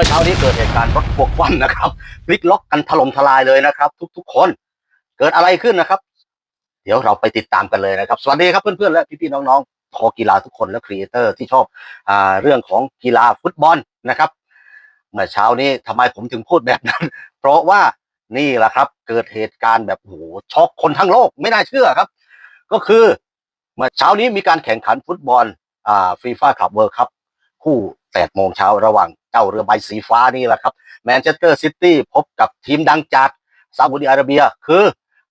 มื่อเช้านี้เกิดเหตุการณ์รถพวกควันนะครับพลิกล็อกกันถล่มทลายเลยนะครับ ทุกๆคน เกิดอะไรขึ้นนะครับ เดี๋ยวเราไปติดตามกันเลยนะครับ สวัสดีครับเพื่อนๆและพี่ๆน้องๆคอกีฬาทุกคนและครีเอเตอร์ที่ชอบอเรื่องของกีฬาฟุตบอลนะครับ เมื่อเช้านี้ทำไมผมถึงพูดแบบนั้น เพราะว่านี่แหละครับ เกิดเหตุการณ์แบบโอ้โหช็อกคนทั้งโลกไม่น่าเชื่อครับ ก็คือเมื่อเช้านี้มีการแข่งขันฟุตบอลอ่าฟีฟ่าคลับเวิร์คัพคู่ 8โมงเช้าระหว่างเจ้าเรือใบสีฟ้านี่แหละครับแมนเชสเตอร์ซิตี้พบกับทีมดังจากซาอุดิอาระเบีย คือ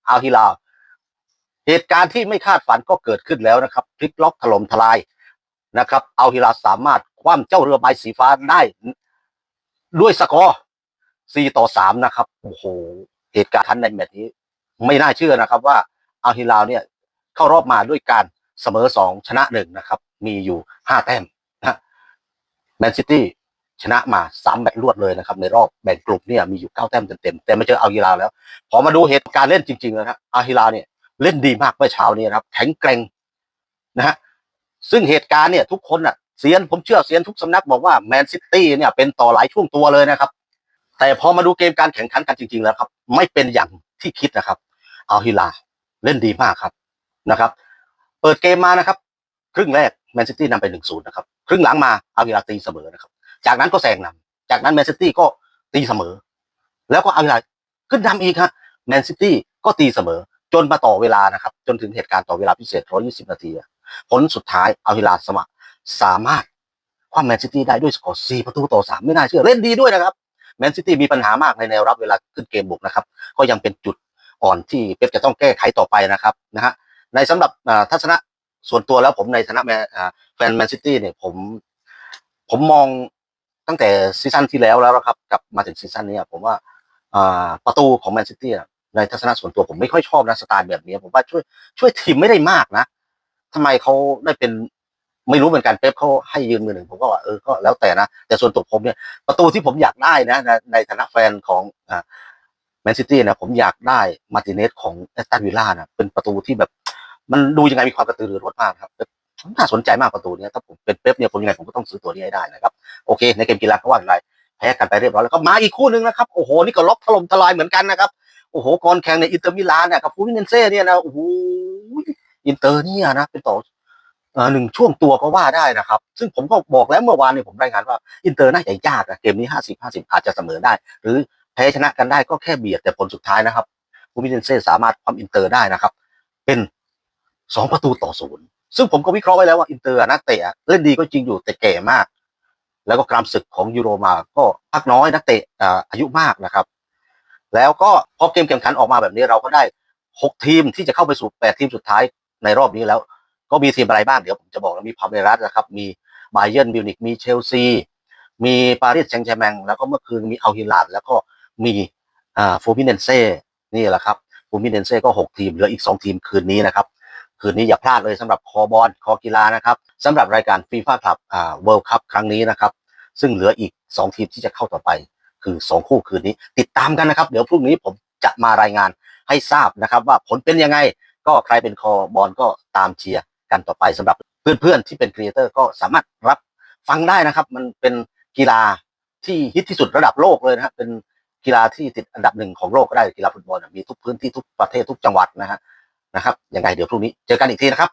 อัลฮิลา เหตุการณ์ที่ไม่คาดฝันก็เกิดขึ้นแล้วนะครับพลิกล็อกถล่มทลายนะครับอัลฮิลาสามารถคว่ำเจ้าเรือใบสีฟ้าได้ด้วยสกอร์4ต่อ3นะครับโอ้โหเหตุการณ์ทันในแมตช์นี้ ไม่น่าเชื่อนะครับว่าอัลฮิลาเนี่ยเข้ารอบมาด้วยการเสมอ 2 ชนะ1นะครับ มีอยู่ 5 แต้ม แมนซิตี้ชนะมา3แมตช์รวดเลยนะครับ ในรอบแบ่งกลุ่มเนี่ยมีอยู่9แต้มเต็มๆแต่มาเจออัลฮิลาแล้ว พอมาดูเหตุการณ์เล่นจริงๆนะครับอัลฮิลาเนี่ยเล่นดีมากเมื่อเช้านี้นะครับ แข็งแกร่งนะฮะซึ่งเหตุการณ์เนี่ยทุกคนอะเซียนผมเชื่อเซียนทุกสำนักบอกว่าแมนซิตี้เนี่ยเป็นต่อหลายช่วงตัวเลยนะครับ แต่พอมาดูเกมการแข่งขันกันจริงๆแล้วครับ ไม่เป็นอย่างที่คิดนะครับอัลฮิลาเล่นดีมากครับนะครับ เปิดเกมมานะครับ ครึ่งแรกแมนซิตี้นำไปหนึ่งศูนย์นะครับ ครึ่งหลังมาอัลฮิลาตีเสมอนะครับ จากนั้นก็แซงนำจากนั้นแมนซิตี้ก็ตีเสมอ แล้วก็อัลฮิลาขึ้นนำอีกฮะแมนซิตี้ก็ตีเสมอ จนมาต่อเวลานะครับ จนถึงเหตุการณ์ต่อเวลาพิเศษ 120 นาที ผลสุดท้ายอัลฮิลาสมัครสามารถคว้าแมนซิตี้ได้ด้วยสกอร์4ประตูต่อ 3 ไม่น่าเชื่อ เล่นดีด้วยนะครับ แมนซิตี้มีปัญหามากในแนวรับเวลาขึ้นเกมบุกนะครับ ก็ยังเป็นจุดอ่อนที่เป๊ปจะต้องแก้ไขต่อไปนะครับนะฮะในสำหรับทัศนะ ส่วนตัวแล้วผมในฐานะแมนแฟนแมนซิตี้เนี่ยผม ผมมองตั้งแต่ซีซั่นที่แล้วแล้วครับกลับมาถึงซีซั่นนี้ผมว่าประตูของแมนซิตี้ในทัศนะส่วนตัวผมไม่ค่อยชอบนะสไตล์แบบนี้ ผมว่าช่วยช่วยทีมไม่ได้มากนะทำไมเขาได้เป็นไม่รู้เหมือนกันเป๊ปเขาให้ยืนมือหนึ่งผมก็ว่าเออก็แล้วแต่นะ แต่ส่วนตัวผมเนี่ยประตูที่ผมอยากได้นะ ในฐานะแฟนของแมนซิตี้นะผมอยากได้มาติเนสของแอสตันวิลล่านะเป็นประตูที่แบบ มันดูยังไงมีความกระตือรือร้นมากครับน่าสนใจมากประตูเนี้ถ้าผมเป็นเป๊ปเนี่ยผมยังไงผมก็ต้องซื้อตัวนี้ให้ได้นะครับโอเค ในเกมกีฬาก็ว่ากันไปแพ้กันไปเรียบร้อยแล้วก็มาอีกคู่หนึ่งนะครับโอ้โหนี่ก็ล็อกถล่มทลายเหมือนกันนะครับโอ้โหก่อนแข่งในอินเตอร์มิลานเนี่ยกับฟูมิเนเซ่เนี่ยนะโอ้โหอินเตอร์เนี่ยนะเป็นต่ออหนึ่งช่วงตัวก็ว่าได้นะครับ ซึ่งผมก็บอกแล้วเมื่อวานเนี่ยผมรายงานว่าอินเตอร์น่าจะยากอะเกมนี้ห้าสิบห้าสิบอาจจะเสมอได้ หรือแพ้ชนะกันได้ก็แค่เบียดแต่ผลสุดท้ายนะครับฟูมิเนเซ่สามารถความอินเตอร์ได้นะครับ เป็น สองประตูต่อศูนย์ซึ่งผมก็วิเคราะห์ไว้แล้วว่าอินเตอร์นักเตะเล่นดีก็จริงอยู่แต่แก่มาก แล้วก็กรามศึกของยูโรมาก็พักน้อยนักเตะอายุมากนะครับ แล้วก็พอเกมแข่งขันออกมาแบบนี้เราก็ได้หกทีมที่จะเข้าไปสู่แปดทีมสุดท้ายในรอบนี้แล้ว ก็มีทีมอะไรบ้างเดี๋ยวผมจะบอกมีพาเมรัสนะครับ มีบาเยิร์นมิวนิกมีเชลซี มีปารีสแซงต์แชร์แมงแล้วก็เมื่อคืนมีอัลฮิลลาดแล้วก็มีอ่าฟูมิเนนเซ่นี่แหละครับฟูมิเนนเซ่ก็ 6 ทีมเหลืออีก 2 ทีมคืนนี้นะครับ คืนนี้อย่าพลาดเลยสำหรับคอบอลคอกีฬานะครับสำหรับรายการฟีฟ่าคลับอ่าเวิลด์คัพครั้งนี้นะครับ ซึ่งเหลืออีก 2 ทีมที่จะเข้าต่อไป คือ 2 คู่คืนนี้ ติดตามกันนะครับ เดี๋ยวพรุ่งนี้ผมจะมารายงานให้ทราบนะครับว่าผลเป็นยังไง ก็ใครเป็นคอบอลก็ตามเชียร์กันต่อไปสำหรับเพื่อนๆที่เป็นครีเอเตอร์ก็สามารถรับฟังได้นะครับ มันเป็นกีฬาที่ฮิตที่สุดระดับโลกเลยนะครับเป็นกีฬาที่ติดอันดับหนึ่งของโลกก็ได้กีฬาฟุตบอลมีทุกพื้นที่ทุกประเทศทุกจังหวัดนะฮะ นะครับยังไงเดี๋ยวพรุ่งนี้เจอกันอีกทีนะครับ